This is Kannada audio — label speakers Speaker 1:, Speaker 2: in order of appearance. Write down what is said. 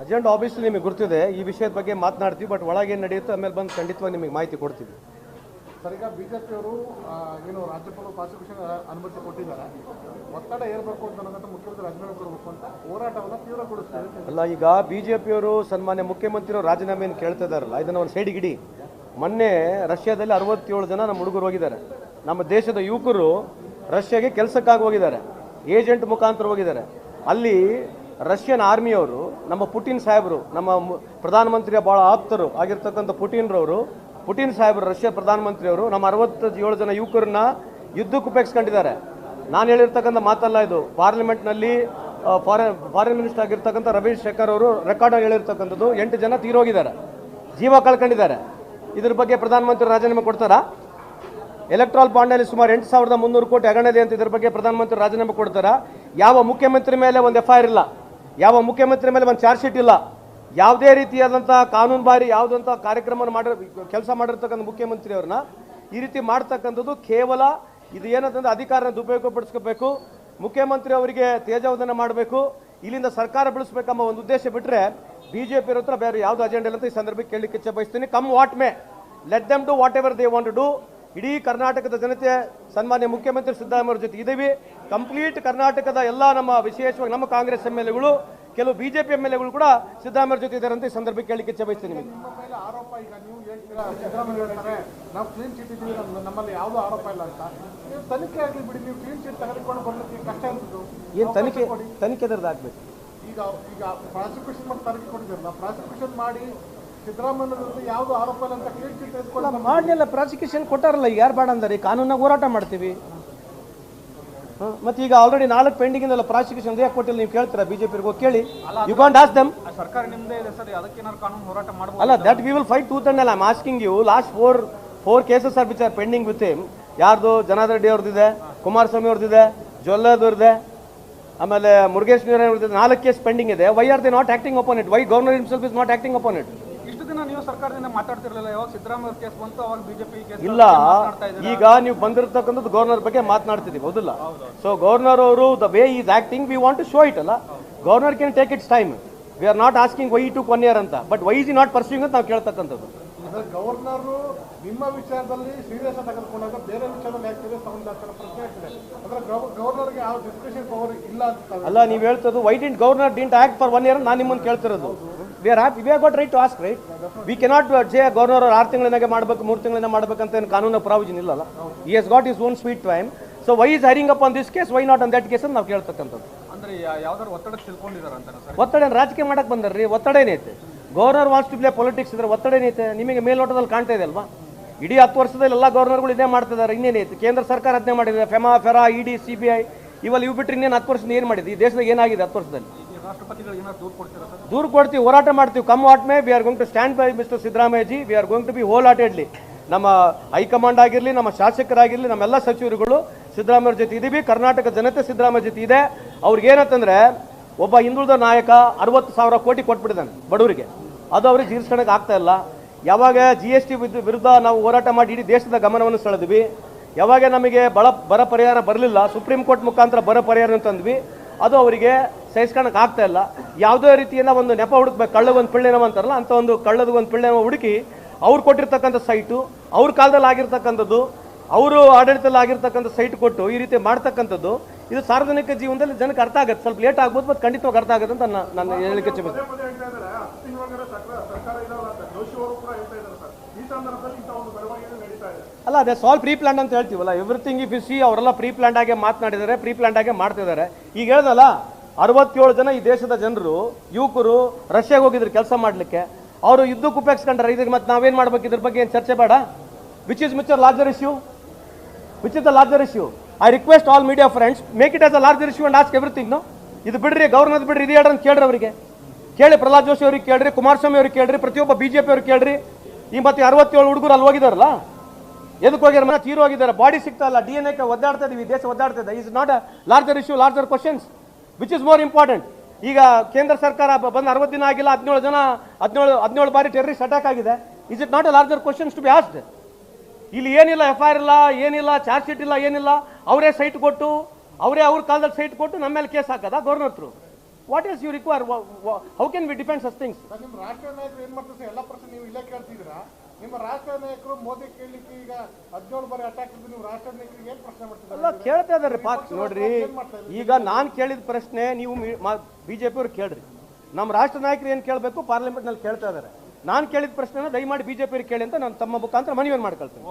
Speaker 1: ಅಜೆಂಡಾ ಆಫೀಸ್ ನಿಮಗೆ ಗೊತ್ತಿದೆ ಈ ವಿಷಯದ ಬಗ್ಗೆ ಮಾತನಾಡ್ತೀವಿ ಬಟ್ ಒಳಗೆ ಏನು ನಡೆಯುತ್ತೆ ಆಮೇಲೆ ಬಂದು ಖಂಡಿತವಾಗಿ ನಿಮಗೆ ಮಾಹಿತಿ ಕೊಡ್ತೀವಿ.
Speaker 2: ಸರ್ ಈಗ ಬಿಜೆಪಿಯವರು ಏನು ರಾಜ್ಯಪಾಲ ಪ್ರಾಸಿಕ್ಯೂಷನ್ ಅನುಮತಿ ಕೊಟ್ಟಿದ್ದಾರೆ. ಒತ್ತಡ ಏರ್ಬೇಕು ಅಂತ ಮುಖ್ಯಮಂತ್ರಿ ರಾಜೀನಾಮೆ ಕೊಡಬೇಕು ಅಂತ ಹೋರಾಟವನ್ನು ತೀವ್ರಗೊಳಿಸ್ತಾರೆ
Speaker 1: ಅಲ್ಲ ಈಗ ಬಿ ಜೆ ಪಿಯವರು ಸನ್ಮಾನ್ಯ ಮುಖ್ಯಮಂತ್ರಿಯವರು ರಾಜೀನಾಮೆಯನ್ನು ಕೇಳ್ತಾ ಇದಾರಲ್ಲ ಇದನ್ನು ಒಂದು ಸೈಡ್ಗಿಡಿ ಮೊನ್ನೆ ರಷ್ಯಾದಲ್ಲಿ ಅರವತ್ತೇಳು ಜನ ನಮ್ಮ ಹುಡುಗರು ಹೋಗಿದ್ದಾರೆ. ನಮ್ಮ ದೇಶದ ಯುವಕರು ರಷ್ಯಾಗೆ ಕೆಲಸಕ್ಕಾಗಿ ಹೋಗಿದ್ದಾರೆ. ಏಜೆಂಟ್ ಮುಖಾಂತರ ಹೋಗಿದ್ದಾರೆ. ಅಲ್ಲಿ ರಷ್ಯನ್ ಆರ್ಮಿಯವರು, ನಮ್ಮ ಪುಟಿನ್ ಸಾಹೇಬರು, ನಮ್ಮ ಪ್ರಧಾನಮಂತ್ರಿಯ ಭಾಳ ಆಪ್ತರು ಆಗಿರ್ತಕ್ಕಂಥ ಪುಟಿನ್ರವರು, ಪುಟಿನ್ ಸಾಹೇಬರು, ರಷ್ಯಾ ಪ್ರಧಾನಮಂತ್ರಿಯವರು, ನಮ್ಮ ಅರವತ್ತೇಳು ಜನ ಯುವಕರನ್ನ ಯುದ್ಧಕ್ಕೆ ಉಪಯೋಗಿಸ್ಕೊಂಡಿದ್ದಾರೆ. ನಾನು ಹೇಳಿರ್ತಕ್ಕಂಥ ಮಾತಲ್ಲ ಇದು. ಪಾರ್ಲಿಮೆಂಟ್ನಲ್ಲಿ ಫಾರಿನ್ ಫಾರಿನ್ ಮಿನಿಸ್ಟರ್ ಆಗಿರ್ತಕ್ಕಂಥ ರವೀಶ್ ಶೇಖರ್ ಅವರು ರೆಕಾರ್ಡ್ ಹೇಳಿರ್ತಕ್ಕಂಥದ್ದು, ಎಂಟು ಜನ ತೀರೋಗಿದ್ದಾರೆ. ಜೀವ ಕಳ್ಕೊಂಡಿದ್ದಾರೆ. ಇದ್ರ ಬಗ್ಗೆ ಪ್ರಧಾನಮಂತ್ರಿ ರಾಜೀನಾಮೆ ಕೊಡ್ತಾರಾ? ಎಲೆಕ್ಟ್ರಾಲ್ ಬಾಂಡಲ್ಲಿ ಸುಮಾರು ಎಂಟು ಸಾವಿರದ ಮುನ್ನೂರು ಕೋಟಿ ಹಗರಣದೆ ಅಂತ ಇದ್ರ ಬಗ್ಗೆ ಪ್ರಧಾನಮಂತ್ರಿ ರಾಜೀನಾಮೆ ಕೊಡ್ತಾರಾ? ಯಾವ ಮುಖ್ಯಮಂತ್ರಿ ಮೇಲೆ ಒಂದು ಎಫ್ ಐ ಇಲ್ಲ? ಯಾವ ಮುಖ್ಯಮಂತ್ರಿ ಮೇಲೆ ಒಂದು ಚಾರ್ಜ್ ಶೀಟ್ ಇಲ್ಲ, ಯಾವುದೇ ರೀತಿಯಾದಂಥ ಕಾನೂನು ಬಾರಿ ಯಾವುದಂಥ ಕಾರ್ಯಕ್ರಮ ಮಾಡಿರ, ಕೆಲಸ ಮಾಡಿರ್ತಕ್ಕಂಥ ಮುಖ್ಯಮಂತ್ರಿಯವ್ರನ್ನ ಈ ರೀತಿ ಮಾಡ್ತಕ್ಕಂಥದ್ದು ಕೇವಲ ಇದು ಏನಂತಂದ್ರೆ ಅಧಿಕಾರನ ದುರುಪಯೋಗಪಡಿಸ್ಕೋಬೇಕು, ಮುಖ್ಯಮಂತ್ರಿ ಅವರಿಗೆ ತೇಜವಧನ ಮಾಡಬೇಕು, ಇಲ್ಲಿಂದ ಸರ್ಕಾರ ಬೆಳೆಸ್ಬೇಕಂಬ ಒಂದು ಉದ್ದೇಶ ಬಿಟ್ಟರೆ ಬಿ ಜೆ ಪಿ ಹತ್ರ ಬೇರೆ ಯಾವುದು ಅಜೆಂಡ ಇಲ್ಲ ಅಂತ ಈ ಸಂದರ್ಭಕ್ಕೆ ಕೇಳಲಿಕ್ಕೆ ಇಚ್ಛೆ ಬಯಸ್ತೀನಿ. Come what may let them do whatever they want to ಇಡೀ ಕರ್ನಾಟಕದ ಜನತೆ ಸನ್ಮಾನ್ಯ ಮುಖ್ಯಮಂತ್ರಿ ಸಿದ್ದರಾಮಯ್ಯ ಜೊತೆ ಇದ್ದೀವಿ. ಕಂಪ್ಲೀಟ್ ಕರ್ನಾಟಕದ ಎಲ್ಲ ನಮ್ಮ ವಿಶೇಷವಾಗಿ ನಮ್ಮ ಕಾಂಗ್ರೆಸ್ ಎಂ ಎಲ್ ಎಗಳು ಕೆಲವು ಬಿಜೆಪಿ ಎಂ ಎಲ್ ಎಗಳು ಕೂಡ ಸಿದ್ದರಾಮಯ್ಯ ಜೊತೆ ಇದ್ದಾರೆ ಅಂತ ಈ ಸಂದರ್ಭಕ್ಕೆ ಕೇಳಲಿಕ್ಕೆ ಇಚ್ಛೆ ಬಯಸ್ತೀನಿ ನಿಮಗೆ.
Speaker 2: ನಿಮ್ಮ ಮೇಲೆ ಆರೋಪ ಈಗ ನೀವು ಹೇಳ್ತೀರಾ ಸಿದ್ದರಾಮಯ್ಯ ಹೇಳ್ತಾರೆ ನಾವು ಕ್ಲೀನ್ ಚೀಟ್ ಇದ್ದೀವಿ ನಮ್ಮಲ್ಲಿ ಯಾವುದೂ ಆರೋಪ ಇಲ್ಲ ಅಂತ. ನೀವು ತನಿಖೆ ಆಗಲಿ ಬಿಡಿ ನೀವು ಕ್ಲೀನ್ ಚಿಟ್ ತೆಗೆದುಕೊಂಡು ಬರ್ಲಿಕ್ಕೆ ಕಷ್ಟ ಅನ್ಸುದು
Speaker 1: ಏನು ತನಿಖೆ ತನಿಖೆ ಆಗ್ಬೇಕು
Speaker 2: ಈಗ ಈಗ ಪ್ರಾಸಿಕ್ಯೂಷನ್ ಮಾಡಿ ತನಿಖೆ ಕೊಟ್ಟಿದ್ರಲ್ಲ ಪ್ರಾಸಿಕ್ಯೂಷನ್ ಮಾಡಿ
Speaker 1: ಮಾಡಲಿಲ್ಲ ಪ್ರಾಸಿಕ್ಯೂಷನ್ ಕೊಟ್ಟಾರಲ್ಲ ಈಗ ಯಾರು ಬೇಡ ಅಂದರೆ? ಕಾನೂನಾಗ ಹೋರಾಟ ಮಾಡ್ತೀವಿ. ಮತ್ತೆ ಈಗ ಆಲ್ರೆಡಿ ನಾಲ್ಕು ಪೆಂಡಿಂಗ್ ಇಂದಲ್ಲ ಪ್ರಾಸಿಕ್ಯೂಷನ್ ಯಾಕೆ ಕೊಟ್ಟಿಲ್ಲ ನೀವು ಕೇಳ್ತೀರಾ ಬಿಜೆಪಿ ಹೋಗಿ ಕೇಳಿ. ಯು ಗಾಂಟ್ ಆಸ್ ದಮ್
Speaker 3: ಸರ್ಕಾರ ನಿಮ್ದೇ ಇದೆ ಸರ್ ಅದಕ್ಕೇನಾದ್ರು ಕಾನೂನು ಹೋರಾಟ ಮಾಡಬಹುದು
Speaker 1: ಅಲ್ಲ that we will fight tooth and I am asking you last four four cases are which are pending with him ಯಾರ್ದು? ಜನಾರ್ದನ್ ರೆಡ್ಡಿ ಅವ್ರದ್ದಿದೆ ಕುಮಾರಸ್ವಾಮಿ ಅವ್ರದ್ದಿದೆ ಜೊಲ್ಲದವ್ರದ್ದೆ ಆಮೇಲೆ ಮುರುಗೇಶ್ ಅವ್ರದ್ದು ನಾಲ್ಕು ಕೇಸ್ ಪೆಂಡಿಂಗ್ ಇದೆ. Why are they not acting upon it why governor himself is not acting upon it
Speaker 3: ನೀವು ಸರ್ಕಾರದಿಂದ ಮಾತಾಡ್ತಿರ್ಲಿಲ್ಲ. ಯಾವಾಗ ಸಿದ್ದರಾಮಯ್ಯ ಕೇಸ್ ಬಂತು ಅವಾಗ ಬಿಜೆಪಿ ಕೇಸ್
Speaker 1: ಇಲ್ಲ ಈಗ ನೀವು ಬಂದಿರತಕ್ಕಂಥದ್ದು ಗವರ್ನರ್ ಬಗ್ಗೆ ಮಾತನಾಡ್ತಿದ್ದೀವಿ ಹೌದಿಲ್ಲ? ಸೊ ಗವರ್ನರ್ ಅವರು the way is acting we want to show it ಅಲ್ಲ? Governor can take its time we are not asking why to one year ಅಂತ. But why is not pursuing ಅಂತ ನಾವು ಕೇಳ್ತಕ್ಕಂಥದ್ದು.
Speaker 2: ಅಂದ್ರೆ ಗವರ್ನರು ನಿಮ್ಮ ವಿಚಾರದಲ್ಲಿ ಸೀರಿಯಸ್ ತೆಗೆದುಕೊಂಡಾಗ ಬೇರೆ ವಿಚಾರದಲ್ಲಿ ಯಾಕೆ ಪ್ರಶ್ನೆ ಆಗ್ತದೆ ಅಂದ್ರೆ ಗವರ್ನರ್ಗೆ ಯಾವ ಡಿಸ್ಕಷನ್ ಪವರ್ ಇಲ್ಲ ಅಂತ
Speaker 1: ಅಲ್ಲ ನೀವು ಹೇಳ್ತದ್ದು why didn't governor didn't act for one year ನಾನು ನಿಮ್ಮನ್ನು ಕೇಳ್ತಿರೋದು. We are happy we are got right to ask right we cannot jay governor ಆರು ತಿಂಗಳಿನಾಗೆ ಮಾಡಬೇಕು ಮೂರು ತಿಂಗಳಿಂದ ಮಾಡ್ಬೇಕಂತ ಏನು ಕಾನೂನು ಪ್ರಾವಿಜನ್ ಇಲ್ಲಲ್ಲ? He's got his own sweet time so why is hurrying up on this case why not on that case ಅಂತ ನಾವು ಕೇಳ್ತಕ್ಕಂಥದ್ದು.
Speaker 3: ಒತ್ತಡ
Speaker 1: ರಾಜಕೀಯ ಮಾಡಕ್ ಬಂದಾರ್ರಿ? ಒತ್ತಡ ಏನೈತೆ governor wants to play politics ಇದ್ರೆ ಒತ್ತಡ ಏನೈತೆ ನಿಮಗೆ ಮೇಲ್ನೋಟದಲ್ಲಿ ಕಾಣ್ತಾ ಇದೆ ಅಲ್ವಾ? ಇಡೀ ಹತ್ತು ವರ್ಷದಲ್ಲಿ ಎಲ್ಲ ಗವರ್ನರ್ಗಳು ಇದೇ ಮಾಡ್ತಿದ್ದಾರೆ ಇನ್ನೇನೈತೆ ಕೇಂದ್ರ ಸರ್ಕಾರ ಅದನ್ನೇ ಮಾಡಿದೆ FEMA FERA ED C B I ಇವೆಲ್ಲ ಇವು ಬಿಟ್ಟರೆ ಇನ್ನೇನು ಹತ್ತು ವರ್ಷದಿಂದ ಏನು ಮಾಡಿದೆ ಈ ದೇಶದಾಗ ಏನಾಗಿದೆ ಹತ್ತು ವರ್ಷದಲ್ಲಿ?
Speaker 3: ದೂರ
Speaker 1: ಕೊಡ್ತೀವಿ, ಹೋರಾಟ ಮಾಡ್ತೀವಿ. Come what may we are going to stand by mister Siddaramaiah ji we are going to be wholeheartedly ನಮ್ಮ ಹೈಕಮಾಂಡ್ ಆಗಿರಲಿ, ನಮ್ಮ ಶಾಸಕರಾಗಿರಲಿ, ನಮ್ಮೆಲ್ಲ ಸಚಿವರುಗಳು ಸಿದ್ದರಾಮಯ್ಯ ಜೊತೆ ಇದೀವಿ ಕರ್ನಾಟಕ ಜನತೆ ಸಿದ್ದರಾಮಯ್ಯ ಜೊತೆ ಇದೆ. ಅವ್ರಿಗೆ ಏನಂತಂದ್ರೆ, ಒಬ್ಬ ಹಿಂದುಳಿದ ನಾಯಕ ಅರವತ್ತು ಸಾವಿರ ಕೋಟಿ ಕೊಟ್ಬಿಟ್ಟಿದ್ದಾನೆ ಬಡವರಿಗೆ. ಅದು ಅವ್ರಿಗೆ ಜೀರ್ಸ್ಕೊಳಕ್ಕೆ ಆಗ್ತಾ ಇಲ್ಲ. ಯಾವಾಗ ಜಿ ಎಸ್ ಟಿ ವಿರುದ್ಧ ನಾವು ಹೋರಾಟ ಮಾಡಿ ಇಡೀ ದೇಶದ ಗಮನವನ್ನು ಸೆಳೆದ್ವಿ. ಯಾವಾಗ ನಮಗೆ ಬಳ, ಬರ ಪರಿಹಾರ ಬರಲಿಲ್ಲ, ಸುಪ್ರೀಂ ಕೋರ್ಟ್ ಮುಖಾಂತರ ಬರ ಪರಿಹಾರ ತಂದ್ವಿ. ಅದು ಅವರಿಗೆ ಸಹಿಸ್ಕೊಳಕ್ ಆಗ್ತಾ ಇಲ್ಲ. ಯಾವುದೇ ರೀತಿಯನ್ನ ಒಂದು ನೆಪ ಹುಡುಕ್ಬೇಕು. ಕಳ್ಳ ಒಂದು ಪಿಳ್ಳೆನವ ಅಂತಾರಲ್ಲ ಅಂತ ಒಂದು ಕಳ್ಳದ ಒಂದು ಪಿಳ್ಳೆನವ ಹುಡುಕಿ ಅವ್ರು ಕೊಟ್ಟಿರ್ತಕ್ಕಂಥ ಸೈಟು ಅವ್ರ ಕಾಲದಲ್ಲಿ ಆಗಿರ್ತಕ್ಕಂಥದ್ದು ಅವರು ಆಡಳಿತದಲ್ಲಿ ಆಗಿರ್ತಕ್ಕಂಥ ಸೈಟ್ ಕೊಟ್ಟು ಈ ರೀತಿ ಮಾಡ್ತಕ್ಕಂಥದ್ದು ಇದು ಸಾರ್ವಜನಿಕ ಜೀವನದಲ್ಲಿ ಜನಕ್ಕೆ ಅರ್ಥ ಆಗುತ್ತೆ. ಸ್ವಲ್ಪ ಲೇಟ್ ಆಗ್ಬೋದು ಮತ್ತು ಖಂಡಿತವಾಗಿ ಅರ್ಥ ಆಗುತ್ತೆ ಅಂತ ನಾನು ನಾನು
Speaker 2: ಬೆಳವಣಿಗೆ ನಡೀತಾ
Speaker 1: ಅಲ್ಲ ಅದೇ ಸಾಲ್ ಪ್ರೀ ಪ್ಲಾನ್ ಅಂತ ಹೇಳ್ತೀವಲ್ಲ ಎವ್ರಿಥಿಂಗ್ ಇಫ್ ಯು ಸಿ ಅವರೆಲ್ಲ ಪ್ರೀ ಪ್ಲಾನ್ ಆಗಿ ಮಾತನಾಡಿದ್ದಾರೆ ಪ್ರೀ ಪ್ಲಾನ್ ಆಗಿ ಮಾಡ್ತಿದ್ದಾರೆ. ಈಗ ಹೇಳ್ದಲ್ಲ ಅರವತ್ತೇಳು ಜನ ಈ ದೇಶದ ಜನರು, ಯುವಕರು ರಷ್ಯಾಗೆ ಹೋಗಿದ್ರು ಕೆಲಸ ಮಾಡಲಿಕ್ಕೆ. ಅವರು ಯುದ್ಧಕ್ಕೆ ಉಪಯೋಗಿಸ್ಕೊಂಡ್ರೆ ಇದಕ್ಕೆ ಮತ್ತೆ ನಾವೇನು ಮಾಡ್ಬೇಕು? ಇದ್ರ ಬಗ್ಗೆ ಏನು ಚರ್ಚೆ ಬೇಡ? Which is much larger issue which is the larger issue I request all media friends make it as a larger issue and ask everything ಇದು ಬಿಡ್ರಿ ಗವರ್ನರ್ ಬಿಡ್ರಿ, ಇದು ಹೇಳ್ರಿ ಅಂತ ಕೇಳ್ರಿ ಅವರಿಗೆ. ಕೇಳಿ, ಪ್ರಹ್ಲಾದ್ ಜೋಶಿ ಅವ್ರಿಗೆ ಕೇಳ್ರಿ, ಕುಮಾರಸ್ವಾಮಿ ಅವ್ರಿಗೆ ಕೇಳ್ರಿ, ಪ್ರತಿಯೊಬ್ಬ ಬಿ ಜೆ ಪಿ ಅವ್ರಿಗೆ ಕೇಳ್ರಿ. ಈ ಮತ್ತೆ ಅರವತ್ತೇಳು ಹುಡುಗರು ಅಲ್ಲಿ ಹೋಗಿದಾರಲ್ಲ? ಎದಕ್ಕೆ ಹೋಗ್ಯಾರ? ಮನೆ ತೀರು ಹೋಗಿದ್ದಾರೆ ಬಾಡಿ ಸಿಗ್ತಾ ಇಲ್ಲ. ಡಿ ಎನ್ ಎ ಒದ್ದಾಡ್ತಾ ಇದೀವಿ. ದೇಶ ಒದ್ದಾಡ್ತಾ ಇದೆ. Is not a larger issue larger questions which is more important ಈಗ ಕೇಂದ್ರ ಸರ್ಕಾರ ಬಂದ ಅರವತ್ತು ದಿನ ಆಗಿಲ್ಲ, ಹದಿನೇಳು ಜನ, ಹದಿನೇಳು ಹದಿನೇಳು ಬಾರಿ ಟೆರರಿಸ್ಟ್ ಅಟ್ಯಾಕ್ ಆಗಿದೆ. Is it not a larger questions to be asked ಇಲ್ಲಿ ಏನಿಲ್ಲ ಎಫ್ ಐ ಆರ್ ಇಲ್ಲ, ಏನಿಲ್ಲ ಚಾರ್ಜ್ ಶೀಟ್ ಇಲ್ಲ, ಏನಿಲ್ಲ. ಅವರೇ ಸೈಟ್ ಕೊಟ್ಟು, ಅವರೇ ಅವ್ರ ಕಾಲದಲ್ಲಿ ಸೈಟ್ ಕೊಟ್ಟು ನಮ್ಮ ಮೇಲೆ ಕೇಸ್ ಹಾಕದ? ಗವರ್ನರ್ ಹತ್ರ what is you require how can we depend such things
Speaker 2: ನಾಯಕರು ಮಾಡ್ತಾರೆ ಎಲ್ಲ ಪ್ರಶ್ನೆ ನೀವು ಇಲ್ಲೇ ಕೇಳ್ತಿದ್ದೀರಾ? ನಿಮ್ಮ ರಾಷ್ಟ್ರ ನಾಯಕರು ಮೋದಿ ಕೇಳಲಿಕ್ಕೆ ಈಗ ಹದಿನೇಳು ಬಾರಿ ಅಟ್ಯಾಕ್ ನೀವು ರಾಷ್ಟ್ರ ನಾಯಕರಿಗೆ ಏನು ಪ್ರಶ್ನೆ ಅಲ್ಲ
Speaker 1: ಕೇಳ್ತಾ ಇದಾರೆ ಪಾಕ್. ನೋಡ್ರಿ ಈಗ ನಾನು ಕೇಳಿದ ಪ್ರಶ್ನೆ ನೀವು ಬಿಜೆಪಿ ಅವ್ರು ಕೇಳ್ರಿ. ನಮ್ಮ ರಾಷ್ಟ್ರ ನಾಯಕರು ಏನು ಕೇಳಬೇಕು ಪಾರ್ಲಿಮೆಂಟ್ನಲ್ಲಿ ಕೇಳ್ತಾ ಇದ್ದಾರೆ. ನಾನು ಕೇಳಿದ ಪ್ರಶ್ನೆನ ದಯಮಾಡಿ ಬಿಜೆಪಿ ಕೇಳಿ ಅಂತ ನಾನು ತಮ್ಮ ಮುಖಾಂತರ ಮನವಿಯನ್ನು ಮಾಡ್ಕೊಳ್ತೀನಿ.